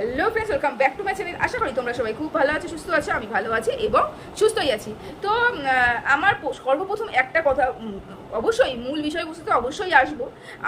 Hello friends welcome back to my channel আশা করি তোমরা সবাই খুব ভালো আছো, সুস্থ আছো, আমি ভালো আছি এবং সুস্থই আছি। তো আমার সর্বপ্রথম একটা কথা অবশ্যই, মূল বিষয়বস্তুতে অবশ্যই আসব।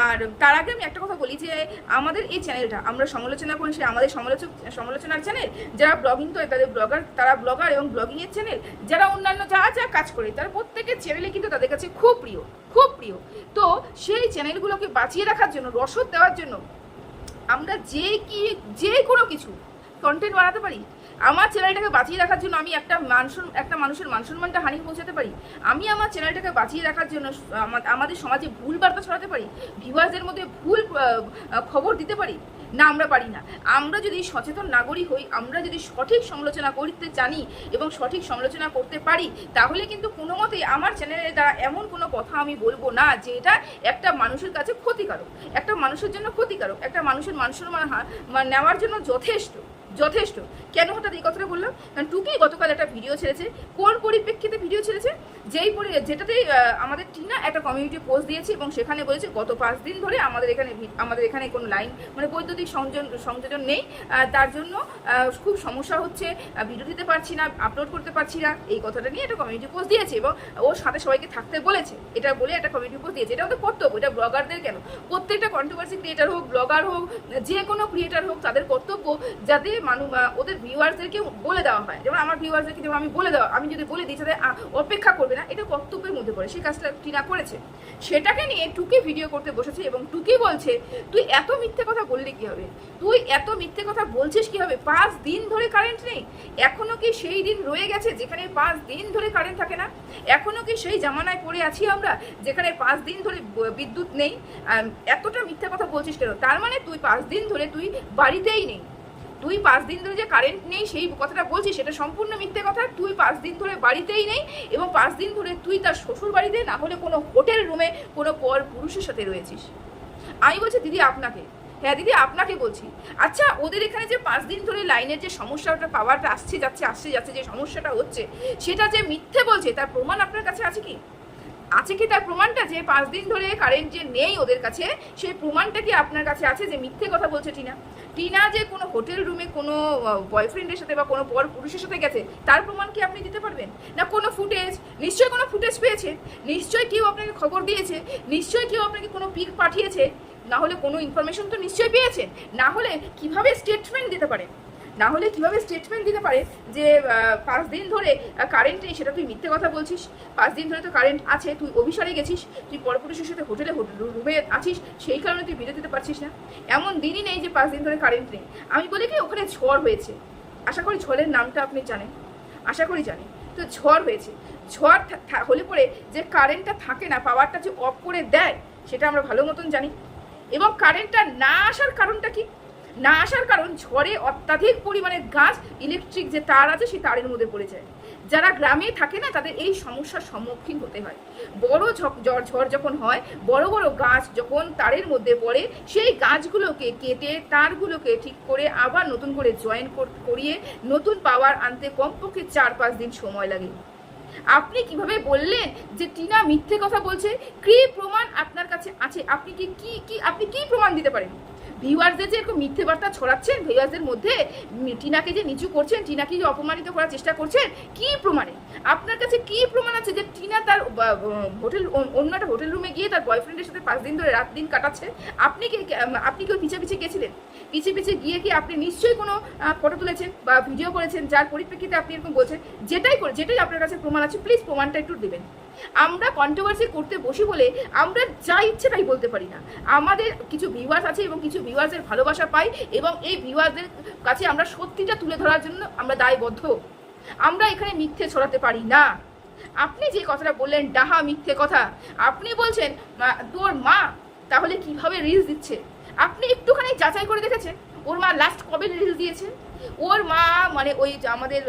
আর তার আগে আমি একটা কথা বলি যে, আমাদের এই চ্যানেলটা আমরা সমালোচনা করি, সে আমাদের সমালোচক, সমালোচনার চ্যানেল যারা ব্লগিং করে, তাদের ব্লগার তারা ব্লগার এবং ব্লগিংয়ের চ্যানেল যারা অন্যান্য যা যা কাজ করে, তার প্রত্যেকের চ্যানেলে কিন্তু তাদের কাছে খুব প্রিয় খুব প্রিয়। তো সেই চ্যানেলগুলোকে বাঁচিয়ে রাখার জন্য, রসদ দেওয়ার জন্য আমরা যে কি, যে কোনো কিছু কন্টেন্ট বানাতে পারি। আমার চ্যানেলটাকে বাঁচিয়ে রাখার জন্য আমি একটা মানস একটা মানুষের মানসম্মানটা হানি পৌঁছাতে পারি। আমি আমার চ্যানেলটাকে বাঁচিয়ে রাখার জন্য আমাদের সমাজে ভুল বার্তা ছড়াতে পারি ভিউয়ার্সদের মধ্যে ভুল খবর দিতে পারি। না, আমরা পারি না। আমরা যদি সচেতন নাগরিক হই, আমরা যদি সঠিক সমালোচনা করতে জানি এবং সঠিক সমালোচনা করতে পারি, তাহলে কিন্তু কোনো মতেই আমার চ্যানেলে দ্বারা এমন কোনো কথা আমি বলব না, যে এটা একটা মানুষের কাছে ক্ষতিকারক, একটা মানুষের জন্য ক্ষতিকারক, একটা মানুষের মানুষের মানে নেওয়ার জন্য যথেষ্ট যথেষ্ট। কেন হঠাৎ এই কথাটা বললাম? কারণ টুকি গতকাল একটা ভিডিও ছেড়েছে, কোন পরিপ্রেক্ষিতে ভিডিও ছেড়েছে? যেই পরি যেটাতেই আমাদের টিনা একটা কমিউনিটি পোস্ট দিয়েছে এবং সেখানে বলেছে গত পাঁচ দিন ধরে আমাদের এখানে আমাদের এখানে কোনো লাইন মানে বৈদ্যুতিক সংযোগ সংযোজন নেই। তার জন্য খুব সমস্যা হচ্ছে। ভিডিও দিতে পারছি না আপলোড করতে পারছি না। এই কথাটা নিয়ে একটা কমিউনিটি পোস্ট দিয়েছে এবং ওর সাথে সবাইকে থাকতে বলেছে। এটা বলে একটা কমিউনিটি পোস্ট দিয়েছে। এটা ওদের কর্তব্য, এটা ব্লগারদের কেন? প্রত্যেকটা কন্ট্রোভার্সি ক্রিয়েটার হোক ব্লগার হোক, যে কোনো ক্রিয়েটার হোক, তাদের কর্তব্য যাতে মানুষ ওদের ভিউয়ার্সদেরকে বলে দেওয়া হয়। যেমন আমার ভিউয়ার্সদেরকে যেমন আমি বলে দেওয়া আমি যদি বলে দিই তাদের অপেক্ষা করবে না। এটা কর্তব্যের মধ্যে পড়ে। সেই কাজটা টিনা করেছে। সেটাকে নিয়ে টুকি ভিডিও করতে বসেছে এবং টুকি বলছে, তুই এত মিথ্যে কথা বললি কি হবে তুই এত মিথ্যে কথা বলছিস কি হবে পাঁচ দিন ধরে কারেন্ট নেই। এখনও কি সেই দিন রয়ে গেছে যেখানে পাঁচ দিন ধরে কারেন্ট থাকে না? এখনও কি সেই জামানায় পড়ে আছি আমরা যেখানে পাঁচ দিন ধরে বিদ্যুৎ নেই? এতটা মিথ্যে কথা বলছিস কেন? তার মানে তুই পাঁচ দিন ধরে তুই বাড়িতেই নেই। তুই পাঁচ দিন ধরে যে কারেন্ট নেই, সেই কথাটা বলছি, সেটা সম্পূর্ণ মিথ্যে কথা। তুই পাঁচ দিন ধরে বাড়িতেই নেই এবং পাঁচ দিন ধরে তুই তার শ্বশুর বাড়িতে, না হলে কোনো হোটেল রুমে কোনো পর পুরুষের সাথে রয়েছিস। আমি বলছি, দিদি, আপনাকে। হ্যাঁ দিদি, আপনাকে বলছি। আচ্ছা ওদের এখানে যে পাঁচ দিন ধরে লাইনের যে সমস্যাটা পাওয়ারটা আসছে, যাচ্ছে আসছে, যাচ্ছে, যে সমস্যাটা হচ্ছে, সেটা যে মিথ্যে বলছে, তার প্রমাণ আপনার কাছে আছে কি? আছে কি তার প্রমাণটা যে পাঁচ দিন ধরে কারেন্ট যে নেই ওদের কাছে, সেই প্রমাণটা কি আপনার কাছে আছে যে মিথ্যে কথা বলছে টিনা? টিনা যে কোনো হোটেল রুমে কোনো বয়ফ্রেন্ডের সাথে বা কোনো পর পুরুষের সাথে গেছে, তার প্রমাণ কি আপনি দিতে পারবেন? না কোনো ফুটেজ নিশ্চয়ই কোনো ফুটেজ পেয়েছে? নিশ্চয়ই কেউ আপনাকে খবর দিয়েছে? নিশ্চয়ই কেউ আপনাকে কোনো পিক পাঠিয়েছে? না হলে কোনো ইনফরমেশন তো নিশ্চয়ই পেয়েছেন না হলে কীভাবে স্টেটমেন্ট দিতে পারে? না হলে কীভাবে স্টেটমেন্ট দিতে পারে যে পাঁচ দিন ধরে কারেন্ট নেই, সেটা তুই মিথ্যে কথা বলছিস। পাঁচ দিন ধরে তো কারেন্ট আছে, তুই অভিসারে গেছিস, তুই পরপুরুষের সাথে হোটেলে রুমে আছিস, সেই কারণে তুই ভিডিও দিতে পারছিস না। এমন দিনই নেই যে, পাঁচ দিন ধরে কারেন্ট নেই। আমি বলি কি, ওখানে ঝড় হয়েছে। আশা করি ঝড়ের নামটা আপনি জানেন। আশা করি জানেন। তো ঝড় হয়েছে। ঝড় হলে পরে যে কারেন্টটা থাকে না পাওয়ারটা যে অফ করে দেয়, সেটা আমরা ভালো মতন জানি। এবং কারেন্টটা না আসার কারণটা কি? না আসার কারণ ঝড়ে অত্যাধিক পরিমাণে গাছ ইলেকট্রিক যে তার আছে সেই তারের মধ্যে পড়ে যায় যারা গ্রামে থাকে না, তাদের এই সমস্যার সম্মুখীন হতে হয়। বড় ঝড় ঝড় যখন হয়, বড় বড় গাছ যখন তারের মধ্যে পড়ে, সেই গাছগুলোকে কেটে তারগুলোকে ঠিক করে আবার নতুন করে জয়েন করিয়ে নতুন পাওয়ার আনতে কমপক্ষে চার পাঁচ দিন সময় লাগে। আপনি কীভাবে বললেন যে টিনা মিথ্যে কথা বলছে? কি প্রমাণ আপনার কাছে আছে? আপনি কি কি কি, আপনি কি প্রমাণ দিতে পারেন? ভিউয়ার্সদের যে এরকম মিথ্যে বার্তা ছড়াচ্ছেন, ভিউয়ার্সদের মধ্যে টিনাকে যে নিচু করছেন, টিনাকে যে অপমানিত করার চেষ্টা করছেন, কি প্রমাণে? আপনার কাছে কি প্রমাণ আছে যে টিনা তার হোটেল, অন্য একটা হোটেল রুমে গিয়ে তার বয়ফ্রেন্ডের সাথে পাঁচ দিন ধরে রাত দিন কাটাচ্ছে? আপনি কি আপনি কেউ পিছিয়ে পিছিয়ে গেছিলেন পিছিয়ে পিছিয়ে গিয়ে কি আপনি নিশ্চয়ই কোনো ফটো তুলেছেন বা ভিডিও করেছেন, যার পরিপ্রেক্ষিতে আপনি এরকম বলছেন? যেটাই করে, যেটাই আপনার কাছে প্রমাণ আছে প্লিজ প্রমাণটা একটু দেবেন। আমরা কন্ট্রোভার্সি করতে বসি বলে আমরা যা ইচ্ছে তাই বলতে পারি না। আমাদের কিছু ভিউয়ার্স আছে এবং কিছু ভিউয়ার্সের ভালোবাসা পাই এবং এই ভিউয়ার্সদের কাছে আমরা সত্যিটা তুলে ধরার জন্য আমরা দায়বদ্ধ। আমরা এখানে মিথ্যে ছড়াতে পারি না। আপনি যে কথাটা বললেন, ডাহা মিথ্যে কথা, আপনি বলছেন তোর মা তাহলে কীভাবে রিলস দিচ্ছে? আপনি একটুখানি যাচাই করে দেখেছেন? ওর মা লাস্ট কবে রিলস দিয়েছে? ওর মা মানে ওই আমাদের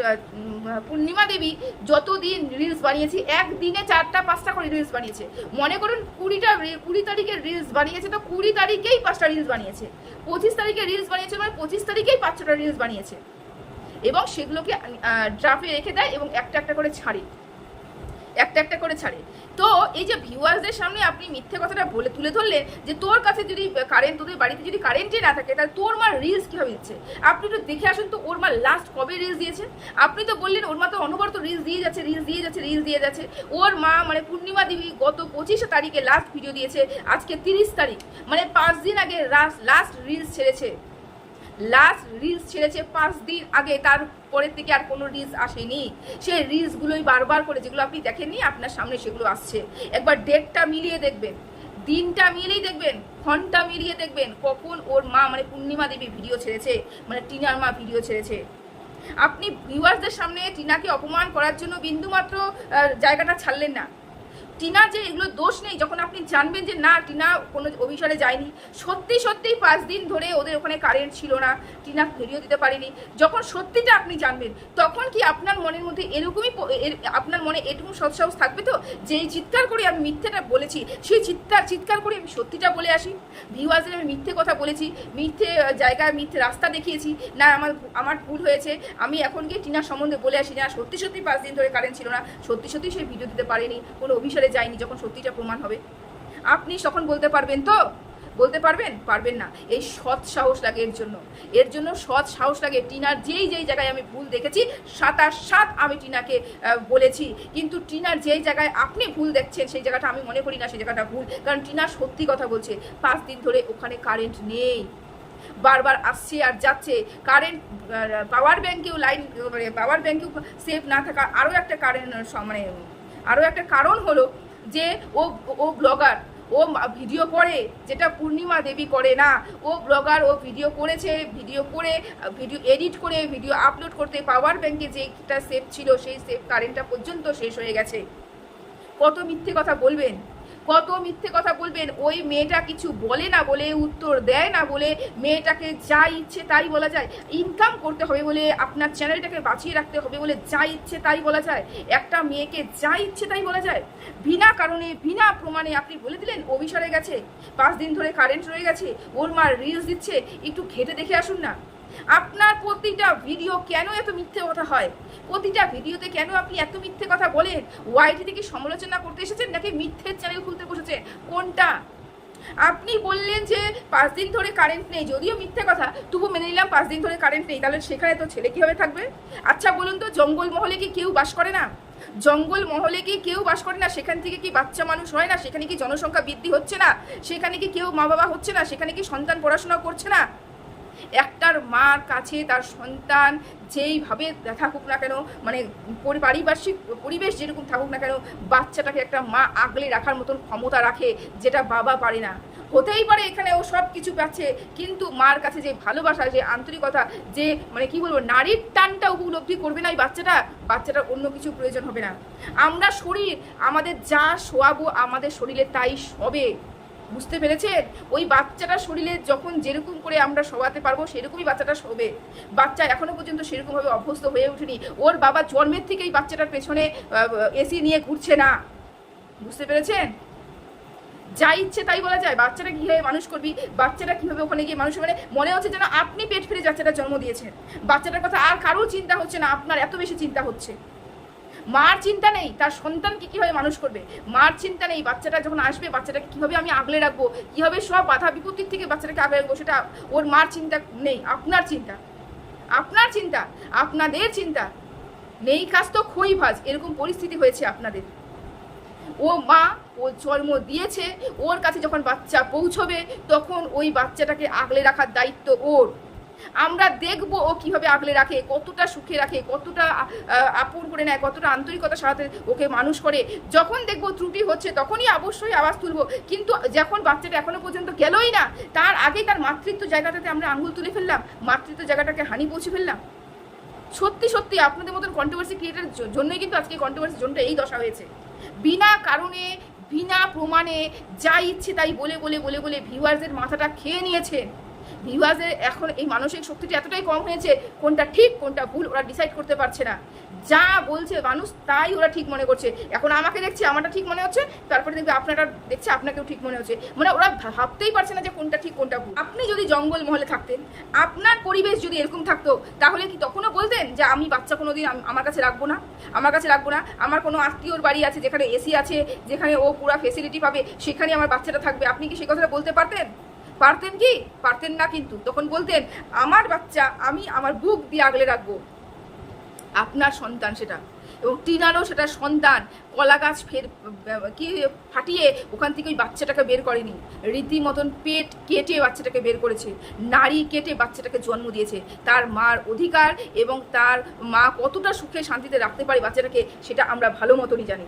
পূর্ণিমা দেবী যতদিন রিলস বানিয়েছি, একদিনে চারটা, পাঁচটা করে রিলস বানিয়েছে। মনে করুন, কুড়িটা কুড়ি তারিখের রিলস বানিয়েছে তো কুড়ি তারিখেই পাঁচটা রিলস বানিয়েছে। পঁচিশ তারিখে রিলস বানিয়েছে মানে পঁচিশ তারিখেই পাঁচটা রিলস বানিয়েছে। এবং সেগুলোকে ড্রাফে রেখে দেয় এবং একটা একটা করে ছাড়ে। একটা একটা করে ছাড়ে। তো এই যে ভিউয়ার্সদের সামনে আপনি মিথ্যে কথাটা বলে তুলে ধরলেন যে তোর কাছে যদি কারেন্ট তোদের বাড়িতে যদি কারেন্টই না থাকে, তাহলে তোর মা রিলস কীভাবে দিচ্ছে? আপনি একটু দেখে আসুন তো, ওর মা লাস্ট কবে রিলস দিয়েছে? আপনি তো বললেন ওর মা তো অনবরত রিলস দিয়ে যাচ্ছে রিলস দিয়ে যাচ্ছে রিলস দিয়ে যাচ্ছে। ওর মা মানে পূর্ণিমা দেবী গত পঁচিশে তারিখে লাস্ট ভিডিও দিয়েছে, আজকে তিরিশ তারিখ। মানে পাঁচ দিন আগে লাস্ট রিলস ছেড়েছে। লাস্ট রিলস ছেড়েছে পাঁচ দিন আগে তার পরের থেকে আর কোনো রিলস আসেনি। সেই রিলসগুলোই বারবার করে, যেগুলো আপনি দেখেননি, আপনার সামনে সেগুলো আসছে। একবার ডেটটা মিলিয়ে দেখবেন, দিনটা মিলিয়ে দেখবেন, ঘণ্টা মিলিয়ে দেখবেন, কখন ওর মা মানে পূর্ণিমা দেবী ভিডিও ছেড়েছে মানে টিনার মা ভিডিও ছেড়েছে। আপনি ভিউয়ার্সদের সামনে টিনাকে অপমান করার জন্য বিন্দুমাত্র জায়গাটা ছাড়লেন না। টিনার যে এগুলো দোষ নেই, যখন আপনি জানবেন যে না, টিনা কোনো অভিসারে যায়নি, সত্যি সত্যি পাঁচ দিন ধরে ওদের ওখানে কারেন্ট ছিল না, টিনা ভিডিও দিতে পারেনি। যখন সত্যিটা আপনি জানবেন, তখন কি আপনার মনের মধ্যে এরকমই আপনার মনে এরকম সৎসাহস থাকবে তো? যে চিৎকার করে আমি মিথ্যেটা বলেছি, সেই চিৎকার চিৎকার করে আমি সত্যিটা বলে আসি। ভিউয়ার্সদের আমি মিথ্যে কথা বলেছি, মিথ্যে জায়গায় মিথ্যে রাস্তা দেখিয়েছি। না, আমার আমার ভুল হয়েছে। আমি এখন গিয়ে টিনার সম্বন্ধে বলে আসি না, সত্যি সত্যি পাঁচ দিন ধরে কারেন্ট ছিল না, সত্যি সত্যি সেই ভিডিও দিতে পারেনি, কোনো অভিসারে যায়নি যখন সত্যিটা প্রমাণ হবে। আপনি তখন বলতে পারবেন তো? বলতে পারবেন? পারবেন না। এই সৎ সাহস লাগে এর জন্য। এর জন্য সৎ সাহস লাগে। টিনার যেই যেই জায়গায় আমি ভুল দেখেছি সাতাশ সাত আমি টিনাকে বলেছি। কিন্তু টিনার যেই জায়গায় আপনি ভুল দেখছেন, সেই জায়গাটা আমি মনে করি না, সেই জায়গাটা ভুল। কারণ টিনা সত্যি কথা বলছে, পাঁচ দিন ধরে ওখানে কারেন্ট নেই। বারবার আসছে আর যাচ্ছে। কারেন্ট পাওয়ার ব্যাংকেও লাইন মানে পাওয়ার ব্যাংকেও সেফ না থাকা আরও একটা কারেন্ট মানে আরও একটা কারণ হলো যে ও ও ব্লগার, ও ভিডিও করে যেটা পূর্ণিমা দেবী করে না। ও ব্লগার, ও ভিডিও করেছে, ভিডিও করে, ভিডিও এডিট করে, ভিডিও আপলোড করতে পাওয়ার ব্যাংকে যেটা সেফ ছিল, সেই সেফ কারেন্টটা পর্যন্ত শেষ হয়ে গেছে। কত মিথ্যে কথা বলবেন? কত মিথ্যে কথা বলবেন? ওই মেয়েটা কিছু বলে না বলে, উত্তর দেয় না বলে মেয়েটাকে যা ইচ্ছে তাই বলা যায়। ইনকাম করতে হবে বলে, আপনার চ্যানেলটাকে বাঁচিয়ে রাখতে হবে বলে যা ইচ্ছে তাই বলা যায়। একটা মেয়েকে যা ইচ্ছে তাই বলা যায়। বিনা কারণে, বিনা প্রমাণে আপনি বলে দিলেন, অভিসারে গেছে। পাঁচ দিন ধরে কারেন্ট রয়ে গেছে, ওর মা রিলস দিচ্ছে, একটু ঘেটে দেখে আসুন না। আপনার প্রতিটা ভিডিও কেন এত মিথ্যে কথা হয়? প্রতিটা ভিডিওতে কেন আপনি এত মিথ্যে কথা বলেন? ওয়াইটি থেকে সমালোচনা করতে এসেছেন নাকি মিথ্যের চ্যানেল কোনটা আপনি বললেন যে পাঁচ দিন ধরে কারেন্ট নেই, যদিও মিথ্যে কথা, তবু মেনে নিলাম পাঁচ দিন ধরে কারেন্ট নেই, তাহলে সেখানে তো ছেলে কীভাবে থাকবে? আচ্ছা বলুন তো, জঙ্গল মহলে কি কেউ বাস করে না? জঙ্গল মহলে কি কেউ বাস করে না? সেখান থেকে কি বাচ্চা মানুষ হয় না? সেখানে কি জনসংখ্যা বৃদ্ধি হচ্ছে না? সেখানে কি কেউ মা বাবা হচ্ছে না? সেখানে কি সন্তান পড়াশোনা করছে না? একটার মার কাছে তার সন্তান যেইভাবে থাকুক না কেন মানে পারিপার্শ্বিক পরিবেশ যেরকম থাকুক না কেন, বাচ্চাটাকে একটা মা আগলে রাখার মতন ক্ষমতা রাখে যেটা বাবা পারে না। হতেই পারে এখানে ও সব কিছু পাচ্ছে, কিন্তু মার কাছে যে ভালোবাসা, যে আন্তরিকতা, যে মানে কি বলব, নারীর টানটা উপলব্ধি করবে না এই বাচ্চাটা, বাচ্চাটার অন্য কিছু প্রয়োজন হবে না। আমরা শরীর, আমাদের যা শোয়াবো আমাদের শরীরে তাই সবে। বুঝতে পেরেছেন? ওই বাচ্চাটার শরীরে যখন যেরকম করে আমরা শোয়াতে পারব, সেরকমই বাচ্চাটা শোবে। বাচ্চা এখনও পর্যন্ত সেরকমভাবে অভ্যস্ত হয়ে ওঠেনি। ওর বাবা জন্মের থেকেই বাচ্চাটার পেছনে এসি নিয়ে ঘুরছে না। বুঝতে পেরেছেন? যা ইচ্ছে তাই বলা যায়। বাচ্চাটা কীভাবে মানুষ করবি, বাচ্চাটা কীভাবে ওখানে গিয়ে মানুষ মানে মনে হচ্ছে যেন আপনি পেট ফিরে বাচ্চাটা জন্ম দিয়েছেন। বাচ্চাটার কথা আর কারোর চিন্তা হচ্ছে না, আপনার এত বেশি চিন্তা হচ্ছে। মার চিন্তা নেই, তার সন্তানকে কীভাবে মানুষ করবে? মার চিন্তা নেই, বাচ্চাটা যখন আসবে, বাচ্চাটাকে কীভাবে আমি আগলে রাখব? কীভাবে সব বাধা বিপত্তির থেকে বাচ্চাটাকে আগলে রাখব সেটা ওর মার চিন্তা নেই, আপনার চিন্তা। আপনার চিন্তা, আপনাদের চিন্তা। নেই কাজ তো খই ভাজ, এরকম পরিস্থিতি হয়েছে আপনাদের। ও মা, ও জন্ম দিয়েছে, ওর কাছে যখন বাচ্চা পৌঁছবে, তখন ওই বাচ্চাটাকে আগলে রাখার দায়িত্ব ওর। আমরা দেখব ও কীভাবে আগলে রাখে, কতটা সুখে রাখে, কতটা আপন করে নেয়, কতটা আন্তরিকতার সাথে ওকে মানুষ করে। যখন দেখব ত্রুটি হচ্ছে, তখনই অবশ্যই আওয়াজ তুলবো। কিন্তু যখন বাচ্চাটা এখনও পর্যন্ত গেলই না, তার আগে তার মাতৃত্ব জায়গাটাতে আমরা আঙুল তুলে ফেললাম, মাতৃত্ব জায়গাটাকে হানি পৌঁছে ফেললাম। সত্যি সত্যি আপনাদের মতন কন্ট্রোভার্সি ক্রিয়েটার জন্যই কিন্তু আজকে কন্ট্রোভার্সি জোনটা এই দশা হয়েছে। বিনা কারণে, বিনা প্রমাণে, যা ইচ্ছে তাই বলে বলে বলে বলে ভিউয়ার্সের মাথাটা খেয়ে নিয়েছেন ভিউয়ার্সের এখন এই মানসিক শক্তিটি এতটাই কম হয়েছে, কোনটা ঠিক, কোনটা ভুল, ওরা ডিসাইড করতে পারছে না। যা বলছে মানুষ, তাই ওরা ঠিক মনে করছে। এখন আমাকে দেখছে, আমারটা ঠিক মনে হচ্ছে, তারপরে দেখবে আপনারা দেখছে, আপনাকেও ঠিক মনে হচ্ছে। মানে ওরা ভাবতেই পারছে না যে কোনটা ঠিক, কোনটা ভুল। আপনি যদি জঙ্গল মহলে থাকতেন, আপনার পরিবেশ যদি এরকম থাকতো, তাহলে কি তখনও বলতেন যে আমি বাচ্চা কোনোদিন আম- আমার কাছে রাখব না? আমার কাছে রাখব না। আমার কোনো আত্মীয়র বাড়ি আছে, যেখানে এসি আছে, যেখানে ও পুরা ফেসিলিটি পাবে, সেখানে আমার বাচ্চাটা থাকবে। আপনি কি সেই কথাটা বলতে পারতেন? পারতেন কি? পারতেন না কিন্তু। তখন বলতেন, আমার বাচ্চা, আমি আমার বুক দিয়ে আগলে রাখব। আপনার সন্তান সেটা। এবং টিনারও সেটা সন্তান। কলা গাছ ফের কি ফাটিয়ে ওখান থেকে ওই বাচ্চাটাকে বের করেনি। রীতিমতন পেট কেটে বাচ্চাটাকে বের করেছে। নারী কেটে বাচ্চাটাকে জন্ম দিয়েছে। তার মার অধিকার এবং তার মা কতটা সুখে শান্তিতে রাখতে পারে বাচ্চাটাকে, সেটা আমরা ভালো মতনই জানি।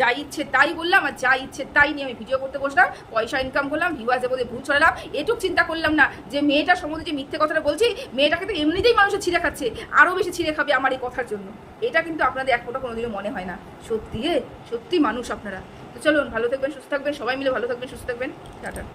যা ইচ্ছে তাই বললাম আর যা ইচ্ছে তাই নিয়ে আমি ভিডিও করতে বসলাম, পয়সা ইনকাম করলাম ভিউয়ার্সের মধ্যে ভুল ছড়ালাম, এটুক চিন্তা করলাম না যে মেয়েটার সম্বন্ধে যে মিথ্যে কথাটা বলছি, মেয়েটাকে তো এমনিতেই মানুষের ছিঁড়ে খাচ্ছে আরও বেশি ছিঁড়ে খাবে আমার এই কথার জন্য। এটা কিন্তু আপনাদের এক ফোটা কোনোদিনও মনে হয় না। সত্যি সত্যি মানুষ আপনারা। তো চলুন, ভালো থাকবেন, সুস্থ থাকবেন, সবাই মিলে ভালো থাকবেন, সুস্থ থাকবেন। টাটা।